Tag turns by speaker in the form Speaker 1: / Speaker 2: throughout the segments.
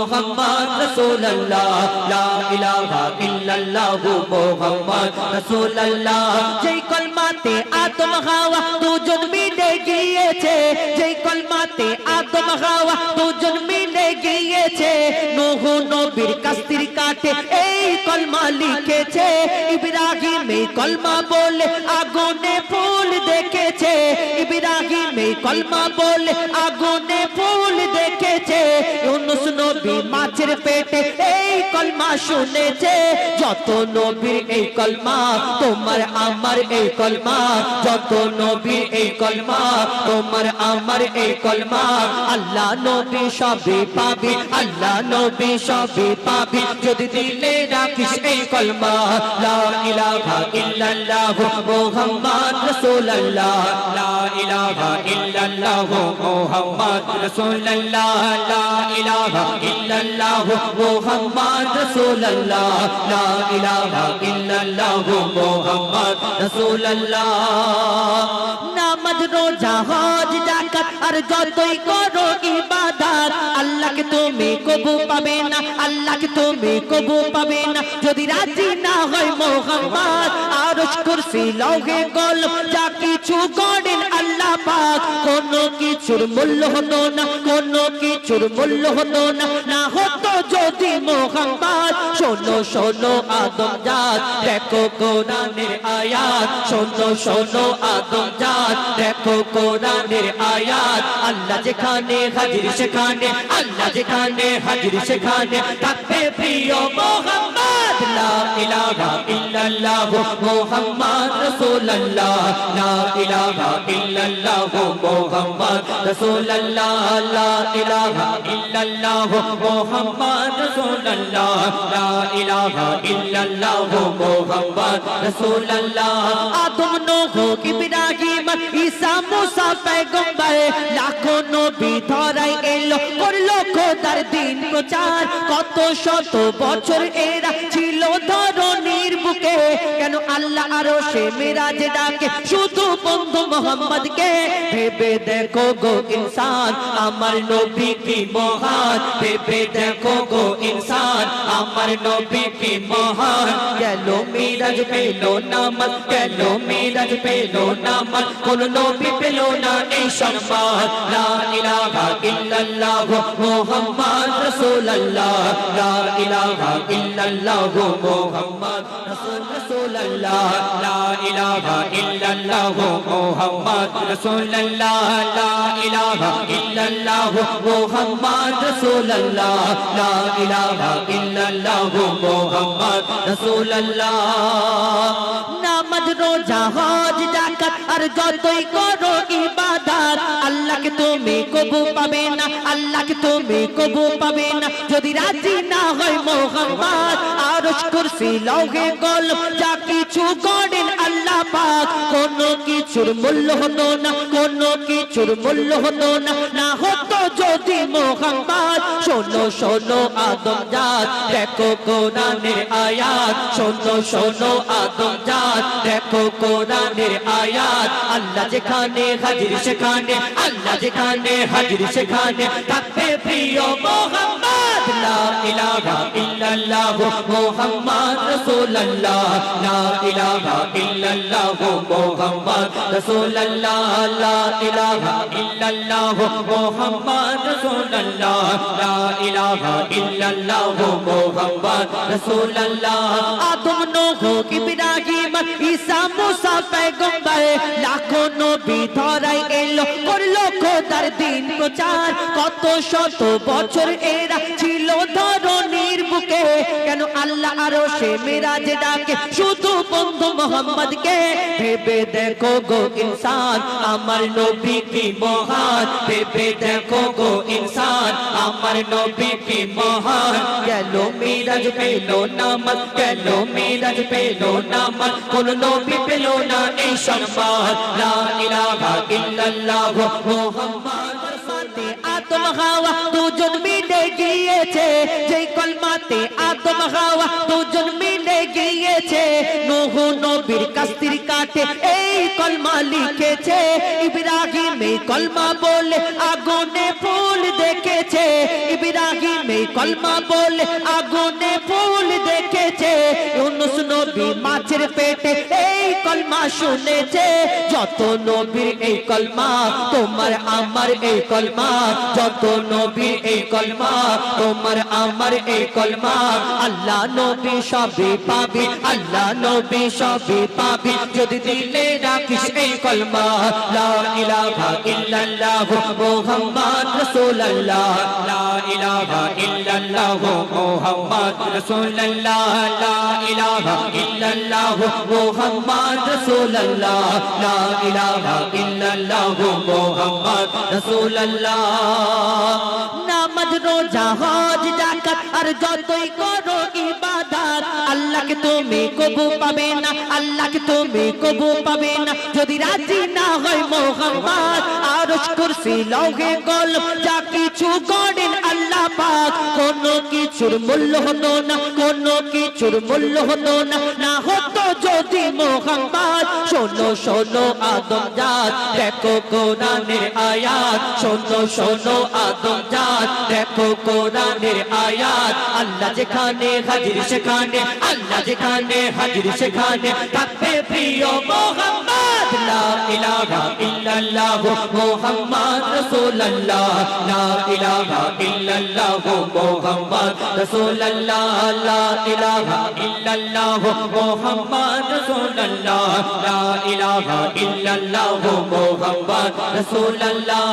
Speaker 1: মোহাম্মদ রসুল্লাহ লা ইলাহা ইল্লাল্লাহ মোহাম্মদ রসুল্লাহ যেই কলমাতে আদম হাওয়া দুজন মিলে গিয়েছে, যেই কলমাতে আদম হাওয়া গিয়েছে, নূহ নবীর কাস্তির কাটে এই কলমা লিখেছে, ইব্রাহিম এই কলমা বলে আগুনে ফুল দেখেছে, ইব্রাহিম এই কলমা বলে আগুনে ফুল দেখে দেখেছে ইউনুস নবী মাছের পেটে এই কলমা শুনেছে। যত নবীর এই কলমা, তোমার আমার এই কলমা। যত নবীর এই কলমা, তোমার আমার এই কলমা। আল্লাহ নবী সবই পাবি, আল্লাহ নবী সবই পাবি। যদি দিলে রাখিস এই কলমা, লা ইলাহা ইল্লাল্লাহ মুহাম্মদ রাসূলুল্লাহ। লা ইলাহা ইল্লাল্লাহ মুহাম্মদ রাসূলুল্লাহ। লা ইলাহা ইল্লাল্লাহ মুহাম্মদ রাসূলুল্লাহ। লা ইলাহা ইল্লাল্লাহ মুহাম্মদ রাসূলুল্লাহ। নামাজ, রোজা, হজ, যাকাত আর যতই করো ইবাদত তুমি কবু পাবে না তুমি কবু পাবে না। যদি রাজি না হয় মোহাম্মদ আরশ কুরসি, লৌহে কলম, যা কিছু করেন আল্লাহ পাক, কোনো কিছুর মূল্য হতো না, কোনো কিছুর মূল্য হতো না হতো যদি মোহাম্মদ। শোনো শোনো, আদম জাত, দেখো কোরআনের আয়াত। শোনো শোনো, আদম জাত, দেখো কোরআনের আয়াত। আল্লাহ যেখানে, হাজির সেখানে, আল্লাহ যেখানে, হাজির সেখানে। থাকবে প্রিয় মোহাম্মদ। لا إله إلا الله محمد رسول الله لا إله إلا الله محمد رسول الله لا إله إلا الله محمد رسول الله لا إله إلا الله محمد رسول الله آدم নূহ ইব্রাহিম ঈসা মুসা পয়গম্বর লাখো নবী ধরাই এলো করল খোদার দিন প্রচার কত শত বছর এরা ছিল ধরনীর বুকে কেন আল্লাহ আরও সে মেরাজ ডাকে শুধু বন্ধু মোহাম্মদ কে ভেবে দেখো গো ইনসান আমার নবী কি মহান ভেবে দেখো গো ইনসান আমার নবী কি মহান গেল মিরাজ পেল নামাজ গেল মিরাজ পেল নামাজ কোন নবী পেল না এই সম্মান। লা ইলাহা ইল্লাল্লাহ মুহাম্মদ রাসূলুল্লাহ। লা ইলাহা ইল্লাল্লাহ মুহাম্মদ রাসূলুল্লাহ। লা ইলাহা ইল্লাল্লাহ মুহাম্মদ রাসূলুল্লাহ। লা ইলাহা ইল্লাল্লাহ মুহাম্মদ রাসূলুল্লাহ। লা ইলাহা ইল্লাল্লাহ মুহাম্মদ রাসূলুল্লাহ। নামাজ বজ্র জাহাজ ডাকাত আর যতই করো ইবাদত আল্লাহকে তুমি কবু পাবে না, আল্লাহকে তুমি কবু পাবে না। যদি রাজি না হয় মোহাম্মদ আরশ কুরসি লৌহে কলম, যা কিছু করেন আল্লাহ পাক, কোনো কিছুর মূল্য হতো না, কোনো কিছুর মূল্য হতো না। না হতো যদি মোহাম্মদ, শোনো শোনো আদম জাত, দেখো কোরআনের আয়াত, শোনো শোনো আদম জাত, দেখো কোরআনের আয়াত, আল্লাহ যেখানে হাজির সেখানে আল্লাহ যেখানে, হাজির সেখানে। থাকবে প্রিয় মোহাম্মদ, লা ইলাহা ইল্লাল্লাহ মুহাম্মদ রাসূলুল্লাহ। লা ইলাহা ইল্লাল্লাহ মুহাম্মদ রাসূলুল্লাহ। লা ইলাহা ইল্লাল্লাহ মুহাম্মদ রাসূলুল্লাহ। লা ইলাহা ইল্লাল্লাহ মুহাম্মদ রাসূলুল্লাহ। আদম, নূহ ইব্রাহিম ঈসা মুসা পয়গম্বর লাখো নবী ধরাই এলো, করল খোদার দিন প্রচার। কত শত বছর এরা ছিল ধরনীর বুকে। কেন আল্লাহ আরও সে মেরাজ ডাকে? শুধু বন্ধু মোহাম্মদ কে ভেবে দেখো গো ইনসান, আমার নবী কি মহান? ভেবে দেখো গো ইনসান, আমার নবী কি মহান? গেল মিরাজ পেল নামাজ? গেল মিরাজ পেল নামাজ? কোন নবী পেল না এই সম্মান। লা ইলাহা ইল্লাল্লাহ মুহাম্মাদ আদম হাওয়া। দুজন মিলে গিয়েছে যেই কলমাতে আদম হাওয়া। দুজন মিলে গিয়েছে নূহ নবীর কাস্তির কাটে এই কলমা লিখেছে। ইব্রাহিম এই কলমা বলে আগুনে ফুল দেখেছে। ইব্রাহিম এই কলমা বলে, আগুনে ফুল দেখেছে, ইউনুস নবী মাছের পেটে এই কলমা শুনেছে। যত নবীর এই কলমা, তোমার আমার এই কলমা, যত নবীর এই কলমা, তোমার আমার এই কলমা। আল্লাহ নবী সবে পাবি, আল্লাহ নবী সবে পাবি। যদি দিলে রাখিস এই কলমা, লা ইলাহা ইল্লাল্লাহ মুহাম্মদ রাসূলুল্লাহ, লা ইলাহা ইল্লাল্লাহ মুহাম্মদ রাসূলুল্লাহ, লা ইলাহা ইল্লাল্লাহ মুহাম্মদ রাসূলুল্লাহ, লা ইলাহা ইল্লাল্লাহ মুহাম্মদ রাসূলুল্লাহ। নামাজ, রোজা, হজ, যাকাত আর যতই করো ইবাদত আরশ কুরসি যা কিছু পাক। কোনো কিছুর মূল্য হতো না, কোনো কিছুর মূল্য হতো না। না হতো যদি মোহাম্মদ, শোনো শোনো, আদম জাত। দেখো কোরআনের আয়াত, শোনো শোনো, আদম জাত। দেখো কোরআনের আয়াত, আল্লাহ যেখানে হাজির সেখানে, আল্লাহ যেখানে হাজির সেখানে। থাকবে প্রিয় মোহাম্মদ। লা ইলাহা ইল্লাল্লাহ মুহাম্মদ রাসূলুল্লাহ লা ইলাহা ইল্লাল্লাহ মুহাম্মদ রাসূলুল্লাহ লা ইলাহা ইল্লাল্লাহ মুহাম্মদ রাসূলুল্লাহ লা ইলাহা ইল্লাল্লাহ মুহাম্মদ রাসূলুল্লাহ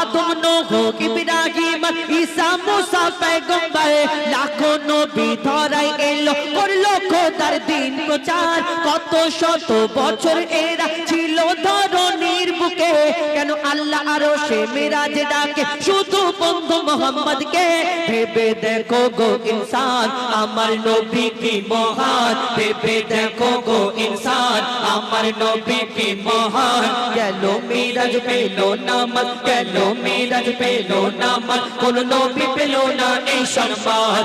Speaker 1: আদম নূহ ইব্রাহিম ঈসা মুসা পয়গম্বর লাখো নবী ধরাই এলো করল খোদার দিন প্রচার। কত শত বছর এরা ছিল ধরনীর বুকে। কেন আল্লাহ আরও সে মেরাজ ডাকে? শুধু বন্ধু মোহাম্মদ কে ভেবে দেখো গো ইনসান, আমার নবী কি মহান? ভেবে দেখো গো ইনসান, আমার নবী কি মহান? গেল মিরাজ পেল নামাজ, গেল মিরাজ পেল নামাজ। কোন নবী পেল না এই সম্মান।